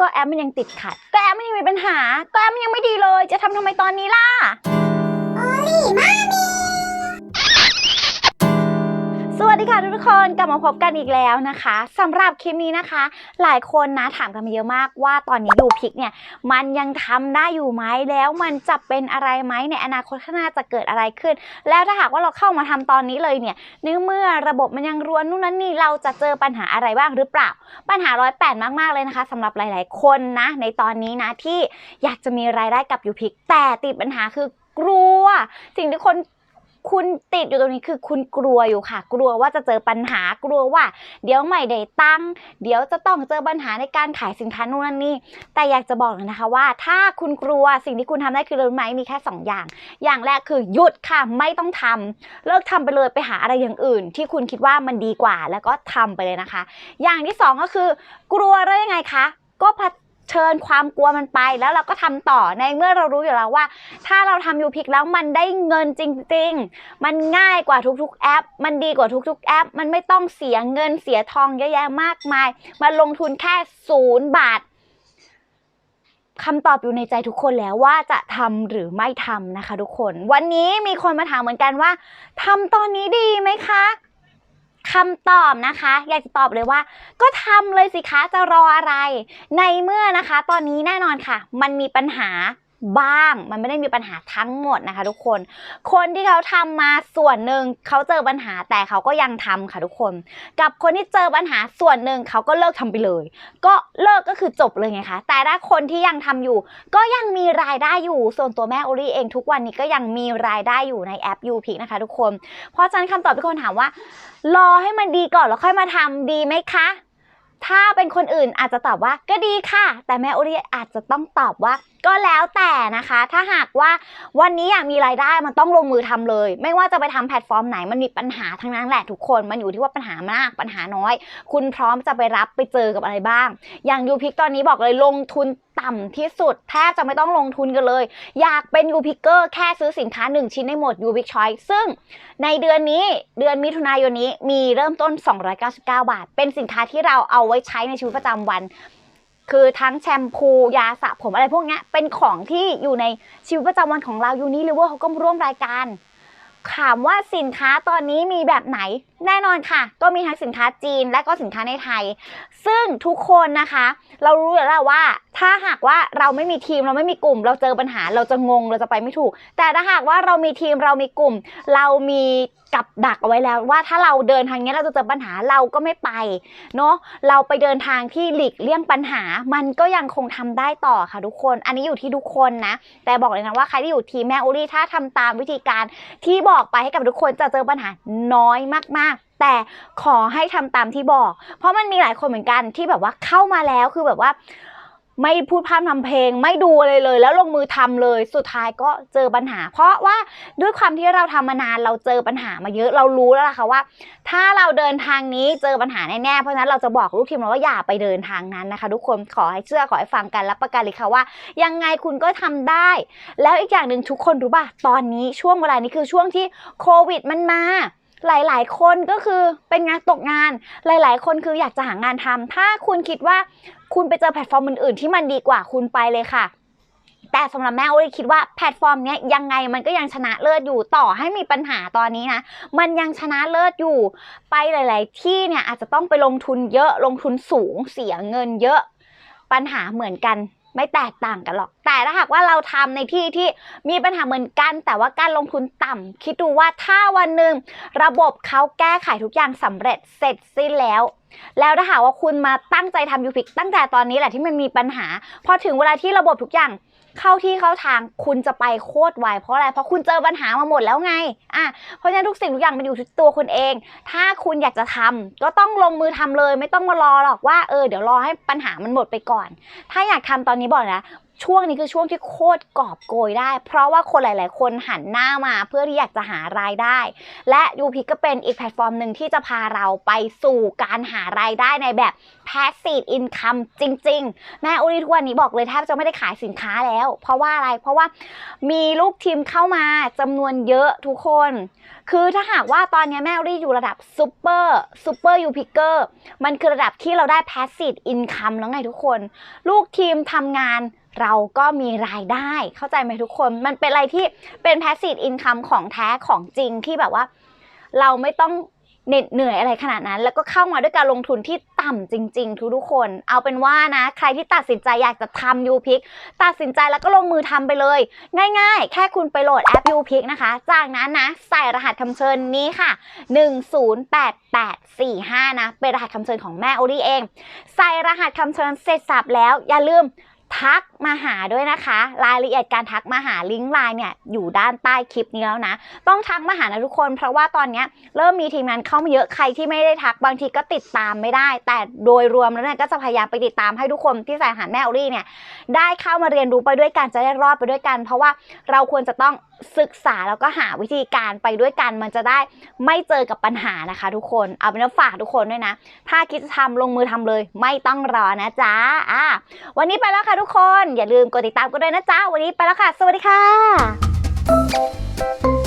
ก็แอปมันยังติดขัด ก็แอปมันยังมีปัญหา ก็แอปมันยังไม่ดีเลย จะทำทำไมตอนนี้ล่ะ สวัสดีค่ะทุกคนกลับมาพบกันอีกแล้วนะคะสำหรับคลิปนี้นะคะ หลายคนนะถามกันมาเยอะมากว่าตอนนี้ยูพิกเนี่ยมันยังทำได้อยู่ไหมแล้วมันจะเป็นอะไรไหมในอนาคตข้างหน้าจะเกิดอะไรขึ้น แล้วถ้าหากว่าเราเข้ามาทำตอนนี้เลยเนี่ยนื่องเมื่อระบบมันยังรวนนู่นนั่นนี่เราจะเจอปัญหาอะไรบ้างหรือเปล่า ปัญหาร้อยแปดมากๆเลยนะคะสำหรับหลาย ๆ คนนะ ในตอนนี้นะที่อยากจะมีรายได้กับยูพิกแต่ติดปัญหาคือกลัว สิ่งที่คน คุณติดอยู่ตรงนี้คือคุณกลัวอยู่ค่ะ กลัวว่าจะเจอปัญหากลัวว่า เดี๋ยวไม่ได้ตั้ง เดี๋ยวจะต้องเจอปัญหาในการขายสินค้านู่นนั่นนี่ แต่อยากจะบอกเลยนะคะว่า ถ้าคุณกลัวสิ่งที่คุณทำได้คือรู้ไหมมีแค่สองอย่าง อย่างแรกคือหยุดค่ะไม่ต้องทำเลิกทำไปเลยไปหาอะไรอย่างอื่น ที่คุณคิดว่ามันดีกว่าแล้วก็ทำไปเลยนะคะ อย่างที่สองก็คือ กลัวแล้วยังไงคะก็ เชิญความกลัวมันไปแล้วเราก็ทำต่อในเมื่อเรารู้อยู่แล้วว่า ถ้าเราทำยูพิกแล้วมันได้เงินจริง ๆ มันง่ายกว่าทุกๆแอป มันดีกว่าทุกๆแอป มันไม่ต้องเสียเงินเสียทองเยอะแยะมากมาย มาลงทุนแค่ศูนย์บาทคำตอบอยู่ในใจทุกคนแล้วว่าจะทำหรือไม่ทำนะคะ ทุกคน วันนี้มีคนมาถามเหมือนกันว่าทำตอนนี้ดีไหมคะ คำตอบนะคะ อยากจะตอบเลยว่า ก็ทำเลยสิคะจะรออะไร ในเมื่อนะคะ ตอนนี้แน่นอนค่ะ มันมีปัญหา บ้าง มันไม่ได้มีปัญหาทั้งหมดนะคะ ทุกคน คนที่เขาทำมาส่วนหนึ่งเขาเจอปัญหาแต่เขาก็ยังทำค่ะทุกคน กับคนที่เจอปัญหาส่วนหนึ่งเขาก็เลิกทำไปเลย ก็เลิกก็คือจบเลยไงคะ แต่ถ้าคนที่ยังทำอยู่ ก็ยังมีรายได้อยู่ ส่วนตัวแม่โอลี่เองทุกวันนี้ก็ยังมีรายได้อยู่ในแอปยูพิกนะคะ ทุกคน เพราะฉะนั้นคำตอบที่คนถามว่า รอให้มันดีก่อนแล้วค่อยมาทำดีไหมคะถ้าเป็นคนอื่นอาจจะตอบว่าก็ดีค่ะ แต่แม่โอรีอาจจะต้องตอบว่า ก็แล้วแต่นะคะ ถ้าหากว่าวันนี้อยากมีรายได้มันต้องลงมือทำเลย ไม่ว่าจะไปทำแพลตฟอร์มไหนมันมีปัญหาทั้งนั้นแหละทุกคน มันอยู่ที่ว่าปัญหามากปัญหาน้อย คุณพร้อมจะไปรับไปเจอกับอะไรบ้าง อย่างยูพิกตอนนี้บอกเลยลงทุนต่ำที่สุดแทบจะไม่ต้องลงทุนกันเลย อยากเป็นยูพิกเกอร์แค่ซื้อสินค้า 1 ชิ้นในหมดยูพิกชอยซึ่งในเดือนนี้เดือนมิถุนายนนี้มีเริ่มต้น 299 บาท เป็นสินค้าที่เราเอาไว้ใช้ในชีวิตประจำวัน คือทั้งแชมพูยาสระผมอะไรพวกนี้เป็นของที่อยู่ในชีวิตประจำวันของเรายูนิลิเวอร์เขาก็ร่วมรายการถามว่าสินค้าตอนนี้มีแบบไหน แน่นอนค่ะ ก็มีทั้งสินค้าจีนและก็สินค้าในไทย ซึ่งทุกคนนะคะ เรารู้อยู่แล้วว่าถ้าหากว่าเราไม่มีทีมเราไม่มีกลุ่ม เราเจอปัญหาเราจะงงเราจะไปไม่ถูก แต่ถ้าหากว่าเรามีทีมเรามีกลุ่ม เรามีกับดักเอาไว้แล้วว่าถ้าเราเดินทางนี้เราจะเจอปัญหาเราก็ไม่ไปเนาะเราไปเดินทางที่หลีกเลี่ยงปัญหา มันก็ยังคงทำได้ต่อค่ะทุกคน อันนี้อยู่ที่ทุกคนนะ แต่บอกเลยนะว่าใครที่อยู่ทีมแม่อุรี่ถ้าทำตามวิธีการที่บอกไปให้กับทุกคนจะเจอปัญหาน้อยมาก แต่ขอให้ทำตามที่บอก เพราะมันมีหลายคนเหมือนกันที่แบบว่าเข้ามาแล้วคือแบบว่าไม่พูดพร่ำทำเพลง ไม่ดูอะไรเลย แล้วลงมือทำเลย สุดท้ายก็เจอปัญหา เพราะว่าด้วยความที่เราทำมานานเราเจอปัญหามาเยอะเรารู้แล้วล่ะค่ะว่า ถ้าเราเดินทางนี้เจอปัญหาแน่ๆเพราะฉะนั้นเราจะบอกลูกทีมเราว่าอย่าไปเดินทางนั้นนะคะ ทุกคนขอให้เชื่อขอให้ฟังกันรับประกันเลยค่ะว่า ยังไงคุณก็ทำได้ แล้วอีกอย่างหนึ่งทุกคนรู้ป่ะตอนนี้ช่วงเวลานี้คือช่วงที่โควิดมันมา หลายๆ คนก็คือเป็นงานตกงานหลาย ๆ คนคืออยากจะหางานทำถ้าคุณคิดว่าคุณไปเจอแพลตฟอร์มอื่นๆ ที่มันดีกว่าคุณไปเลยค่ะแต่สำหรับแม่โอ้ยคิดว่าแพลตฟอร์มเนี้ยยังไงมันก็ยังชนะเลิศอยู่ต่อให้มีปัญหาตอนนี้นะ มันยังชนะเลิศอยู่ ไปหลาย ๆ ที่เนี่ยอาจจะต้องไปลงทุนเยอะลงทุนสูงเสียเงินเยอะปัญหาเหมือนกัน ไม่แตกต่างกันหรอก แต่ถ้าหากว่าเราทำในที่ที่มีปัญหาเหมือนกัน แต่ว่าการลงทุนต่ำคิดดูว่าถ้าวันหนึ่งระบบเขาแก้ไขทุกอย่างสำเร็จเสร็จสิ้นแล้ว แล้วถ้าหากว่าคุณมาตั้งใจทำยูพิกตั้งแต่ตอนนี้แหละที่มันมีปัญหา พอถึงเวลาที่ระบบทุกอย่าง เข้าที่เข้าทางคุณจะไปโคตรไวเพราะอะไร เพราะคุณเจอปัญหามาหมดแล้วไงอะเพราะฉะนั้นทุกสิ่งทุกอย่างมันอยู่ที่ตัวคุณเอง ถ้าคุณอยากจะทำก็ต้องลงมือทำเลย ไม่ต้องมารอหรอกว่าเออเดี๋ยวรอให้ปัญหามันหมดไปก่อน ถ้าอยากทำตอนนี้บอกนะ ช่วงนี้คือช่วงที่โคตรกอบโกยได้ เพราะว่าคนหลาย ๆ คนหันหน้ามาเพื่อที่อยากจะหารายได้ และยูพิกก็เป็นอีกแพลตฟอร์มหนึ่งที่จะพาเราไปสู่การหารายได้ในแบบ passive income จริง ๆ แม่อุริทุกวันนี้บอกเลยแทบจะไม่ได้ขายสินค้าแล้ว เพราะว่าอะไรเพราะว่ามีลูกทีมเข้ามาจำนวนเยอะทุกคน คือถ้าหากว่าตอนนี้แม่อุริอยู่ระดับซูเปอร์ซูเปอร์ยูพิกเกอร์มันคือระดับที่เราได้ passive income แล้วไงทุกคน ลูกทีมทำงาน เราก็มีรายได้เข้าใจไหมทุกคน มันเป็นอะไรที่เป็น passive income ของแท้ของจริงที่แบบว่า เราไม่ต้องเหน็ดเหนื่อยอะไรขนาดนั้น แล้วก็เข้ามาด้วยการลงทุนที่ต่ำจริง ๆ ทุกๆคน เอาเป็นว่านะ ใครที่ตัดสินใจอยากจะทำยูพิกตัดสินใจแล้วก็ลงมือทำไปเลย ง่าย ๆ แค่คุณไปโหลดแอปยูพิกนะคะ จากนั้นนะ ใส่รหัสคำเชิญนี้ค่ะ 108845 นะ เป็นรหัสคำเชิญของแม่โอลี่เอง ใส่รหัสคำเชิญเสร็จสับแล้วอย่าลืม ทักมาหาด้วยนะคะ รายละเอียดการทักมาหาลิงก์ไลน์เนี่ยอยู่ด้านใต้คลิปนี้แล้วนะ ต้องทักมาหานะทุกคน เพราะว่าตอนนี้เริ่มมีทีมงานเข้ามาเยอะใครที่ไม่ได้ทักบางทีก็ติดตามไม่ได้ แต่โดยรวมแล้วเนี่ยก็จะพยายามไปติดตามให้ทุกคนที่ใส่รหัสแม่อรี่เนี่ยได้เข้ามาเรียนรู้ไปด้วยกันจะได้รอดไปด้วยกัน เพราะว่าเราควรจะต้อง ศึกษาแล้วก็หาวิธีการไปด้วยกันมันจะได้ไม่เจอกับปัญหานะคะ ทุกคนเอาเป็นว่าฝากทุกคนด้วยนะ ถ้าคิดจะทำลงมือทำเลย ไม่ต้องรอนะจ๊ะอะวันนี้ไปแล้วค่ะทุกคนอย่าลืมกดติดตามกันด้วยนะจ๊ะวันนี้ไปแล้วค่ะ สวัสดีค่ะ